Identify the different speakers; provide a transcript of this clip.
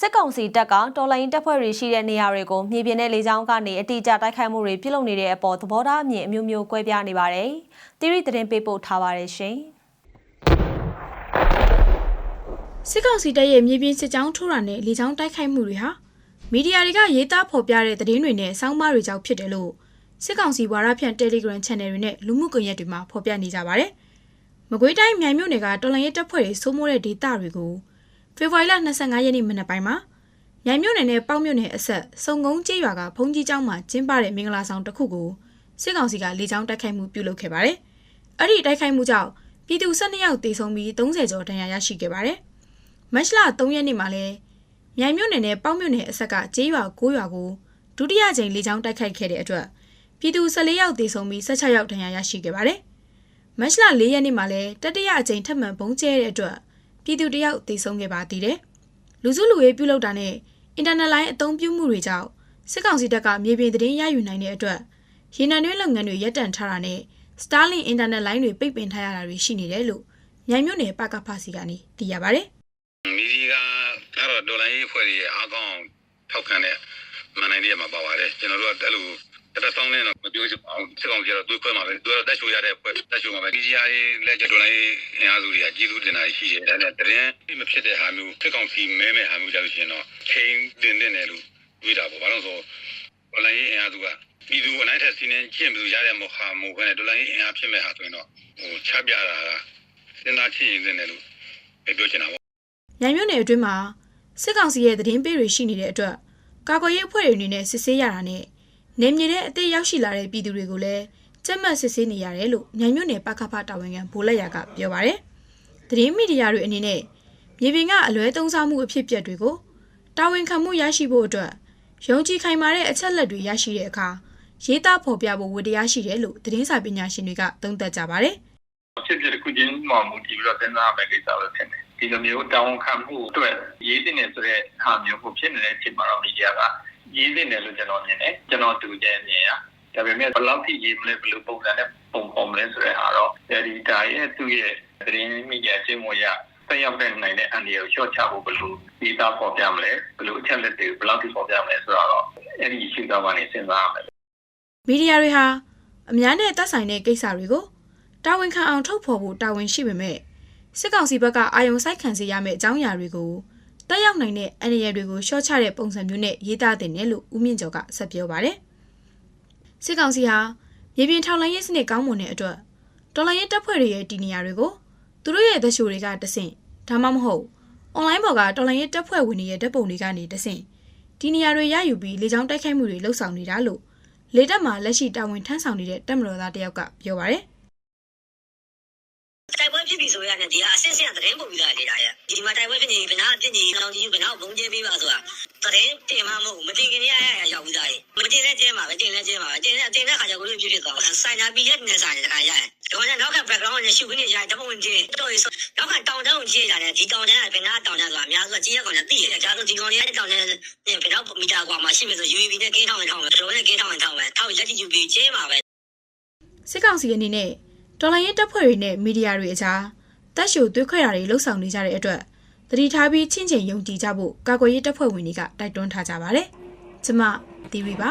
Speaker 1: စစ်ကောင်စီတပ်ကတော်လိုင်းတပ်ဖွဲ့တွေရှိတဲ့နေရာတွေကိုမြေပြင်နဲ့လေကြောင်းကနေအတိအကျတိုက်ခိုက်မှုတွေပြုလုပ်နေတဲ့အပေါ်သဘောထားအမြင်အမျိုးမျိုးကွဲပြားနေပါတယ်။တိရိသတင်းပေးပို့ထားပါတယ်ရှင်။
Speaker 2: စစ်ကောင်စီတပ်ရဲ့မြေပြင်စစ်ကြောင်းထိုးတာနဲ့လေကြောင်းတိုက်ခိုက်မှုတွေဟာမီဒီယာတွေကရေးသားဖော်ပြတဲ့သတင်းတွေနဲ့စောင်းမတွေကြောင့်ဖြစ်တယ်လို့စစ်ကောင်စီဝါရဖြန့် Telegram Channel တွေနဲ့လူမှုကွန်ရက်တွေမှာဖော်ပြနေကြပါတယ်။မကွေးတိုင်းမြိုင်မြို့နယ်ကတော်လန်ရဲတပ်ဖွဲ့တွေစိုးမိုးတဲ့ဒေသတွေကို ဖေဖော်ဝါရီလ25ရက်နေ့မနက်ပိုင်းမှာမြိုင်မြို့နယ်နဲ့ပေါက်မြို့နယ်အဆက်စုံကုန်းကျေးရွာကဘုံကြီးကျောင်းမှာကျင်းပတဲ့မင်္ဂလာဆောင်တစ်ခုကိုစစ်ကောင်စီကလေကြောင်းတိုက်ခိုက်မှုပြုလုပ်ခဲ့ပါတယ်။အဲ့ဒီတိုက်ခိုက်မှုကြောင့်ပြည်သူ12ယောက်တေဆုံးပြီး30ကျော်ဒဏ်ရာရရှိခဲ့ပါတယ်။မတ်လ3ရက်နေ့မှာလဲမြိုင်မြို့နယ်နဲ့ပေါက်မြို့နယ်အဆက်ကကျေးရွာ9ရွာကိုဒုတိယကြိမ်လေကြောင်းတိုက်ခိုက်ခဲ့တဲ့အတွက်ပြည်သူ14ယောက်သေဆုံးပြီး16ယောက်ဒဏ်ရာရရှိခဲ့ပါတယ်။မတ်လ4ရက်နေ့မှာလဲတတိယအကြိမ်ထပ်မံဘုံကျဲတဲ့အတွက် ပြည်သူတယောက်သေဆုံးခဲ့ပါသေးတယ်။လူစုလူဝေးပြုလုပ်တာနဲ့အင်တာနက်လိုင်းအသုံးပြုမှုတွေကြောင့်စစ်ကောင်စီတပ်ကမြေပြင်သတင်းရယူနိုင်တဲ့အတွက်ရေနံတွင်းလုပ်ငန်းတွေရပ်တန့်ထားတာနဲ့ Starlink အင်တာနက်လိုင်းတွေပိတ်ပင်ထားရတာတွေရှိနေတယ်လို့မြိုင်မြို့နယ်ပကဖစီကနေသိရပါတယ်။
Speaker 3: မီဒီယာကတော့ဒေါ်လာရေးဖွဲ့တွေအားကောင်းထောက်ခံတဲ့မန်နိုင်တွေမှာပါပါတယ်ကျွန်တော်တို့ကအဲ့လို တက်တောင်းနေတော့မပြောချင်ပါဘူးစစ်ကောင်စီကတော့တွေးခွဲမှာပဲသူကတော့တက်ရှိုရတဲ့ဖွဲ့တက်ရှိုမှာပဲမီဒီယာရေးလက်ကျဒေါ်လာရေးအင်အားစုတွေကကြီးစုတင်တာရှိတယ်ဒါနဲ့တရင်မဖြစ်တဲ့ဟာမျိုးစစ်ကောင်စီမဲမဲဟာမျိုးကြလို့ရှိရင်တော့ချိန်တင်တင်တယ်လို့တွေးတာပေါ့ဘာလို့ဆိုဒေါ်လာရေးအင်အားစုကပြည်သူအနိုင်ထက်စီးနေကျင့်ပြီးရတဲ့မဟုတ်ဟာမဟုတ်ဘဲနဲ့ဒေါ်လာရေးအင်အားဖြစ်မဲ့ဟာဆိုရင်တော့ဟိုချပြတာကစဉ်းစားချင်းရင်တင်တယ်လို့ပြောချင်တာပေါ့
Speaker 2: မြိုင်မြို့နယ်အတွင်းမှာစစ်ကောင်စီရဲ့သတင်းပေးတွေရှိနေတဲ့အတွက်ကာကွယ်ရေးအဖွဲ့တွေအနေနဲ့စစ်ဆေးရတာနဲ့ နေမြေတဲ့အသေးရောက်ရှိလာတဲ့ပြည်သူတွေကိုလည်းကြက်မှတ်စစ်ဆေးနေရတယ်လို့မြိုင်မြို့နယ်ပကဖတာဝန်ခံဗိုလ်လက်ရကပြောပါရယ်သတင်းမီဒီယာတွေအနေနဲ့မြေပြင်ကအလွဲသုံးစားမှုအဖြစ်အပျက်တွေကိုတာဝန်ခံမှုရရှိဖို့အတွက်ယုံကြည်ခိုင်မာတဲ့အချက်လက်တွေရရှိတဲ့အခါရေးသားဖော်ပြဖို့ဝတ္တရားရှိတယ်လို့သတင်းစာပညာရှင်တွေကသုံးသပ်ကြပါတယ်
Speaker 4: ဖြစ်ဖြစ်တစ်ခုချင်းမှမူတည်ပြီးတော့စဉ်းစားရမယ့်ကိစ္စပဲဖြစ်တယ်။ဒီလိုမျိုးတောင်းခံမှုအတွက်ရေးတင်နေဆိုတဲ့ဟာမျိုးကိုဖြစ်နေတဲ့အချိန်မှာတော့မီဒီယာက ရေးတင်တယ်လို့ကျွန်တော်မြင်တယ်။ကျွန်တော်တူကျဲမြင်ရ။ဒါပေမဲ့ဘယ်လောက်ထိရေးမလဲဘယ်လိုပုံစံနဲ့ပုံပေါ်မလဲဆိုတဲ့ဟာတော့ဒီဒါရဲ့သူ့ရဲ့သတင်းမီဒီယာကျင်းဝရတက်ရောက်တဲ့နိုင်တဲ့အန်ဒီကိုရှော့ချဖို့ဘယ်လိုဒီသားပေါ်ပြမလဲဘယ်လိုအချက်လက်တွေဘယ်လောက်ထိပေါ်ပြမလဲဆိုတော့အဲ့ဒီရှိတော့ကနေစဉ်းစားရမယ်
Speaker 2: မီဒီယာတွေဟာအများနဲ့သက်ဆိုင်တဲ့ကိစ္စတွေကိုတာဝန်ခံအောင်ထုတ်ဖော်ဖို့တာဝန်ရှိပေမဲ့စစ်ကောင်စီဘက်ကအာယုံစိုက်ခံစေရမယ့်အကြောင်းအရာတွေကို တက်ရောက်နိုင်တဲ့အန္တရာယ်တွေကိုရှော့ချတဲ့ပုံစံမျိုးနဲ့ရေးသားတင်တယ်လို့ဦးမြင့်ကျော်ကဆက်ပြောပါတယ်။စစ်ကောင်စီဟာမြေပြင်ထောက်လှမ်းရေးစနစ်ကောင်းမွန်တဲ့အတွက်တော်လှန်ရေးတပ်ဖွဲ့တွေရဲ့တည်နေရာတွေကိုသူတို့ရဲ့သက်ရှိုတွေကတဆင့်ဒါမှမဟုတ်အွန်လိုင်းပေါ်ကတော်လှန်ရေးတပ်ဖွဲ့ဝင်တွေရဲ့ဓာတ်ပုံတွေကနေတဆင့်ဒီနေရာတွေရယူပြီးလေကြောင်းတိုက်ခိုက်မှုတွေလှုပ်ဆောင်နေတာလို့လေတက်မှာလက်ရှိတာဝန်ထမ်းဆောင်နေတဲ့တက်မတော်သားတယောက်ကပြောပါရယ်
Speaker 5: တိုက်ပွဲဖြစ်ပြီဆိုရတယ်ဒီကအဆင့်ဆင့်သတင်းပို့ပြီးသားနေတာရဲ့ဒီမှာတိုက်ပွဲဖြစ်နေဘယ်နာဖြစ်နေလောင်ကြီးဘယ်နာဘုံကျဲပေးပါဆိုတာသတင်းတင်မှမဟုတ်မတင်ခင်ရရရောက်ပြီးသားလေမတင်လည်းကျဲမှာပဲတင်လည်းကျဲမှာပဲတင်လည်းတင်တဲ့ခါကျကိုလို့ဖြစ်ဖြစ်သွားဆိုင်နာပြီးရက်နေဆိုင်တဲ့ခါရရင်တော့နောက်က background နဲ့ရှုပ်နေရတပုံချင်းတော်ရဆိုနောက်ကတောင်တန်းကိုကြည့်ရတယ်ဒီတောင်တန်းကဘယ်နာတောင်တန်းဆိုတာအများစုကြီးရက်ကောင်နဲ့သိရတယ်ဒါဆိုဒီကောင်လေးတောင်တန်းနဲ့ဘယ်တော့မီတာကွာမှာရှိမယ်ဆို UAV နဲ့ကင်းထောင်းနေထောင်းမယ်ဒရိုးနဲ့ကင်းထောင်းနေထောင်းမယ်ထောက်လက်ကြည့်ကြည့်ပြီးကျဲမှာပဲ
Speaker 2: စစ်ကောင်စီအနေနဲ့ တော်လိုင်းရေးတပ်ဖွဲ့တွေနဲ့မီဒီယာတွေအကြားတက်ရှိုသွေးခွဲတာတွေလှုပ်ဆောင်နေကြတဲ့အတွက်သတိထားပြီးချင်းချင်းယုံကြည်ကြဖို့ကာကွယ်ရေးတပ်ဖွဲ့ဝင်တွေကတိုက်တွန်းထားကြပါတယ်။ကျမသီရီပါ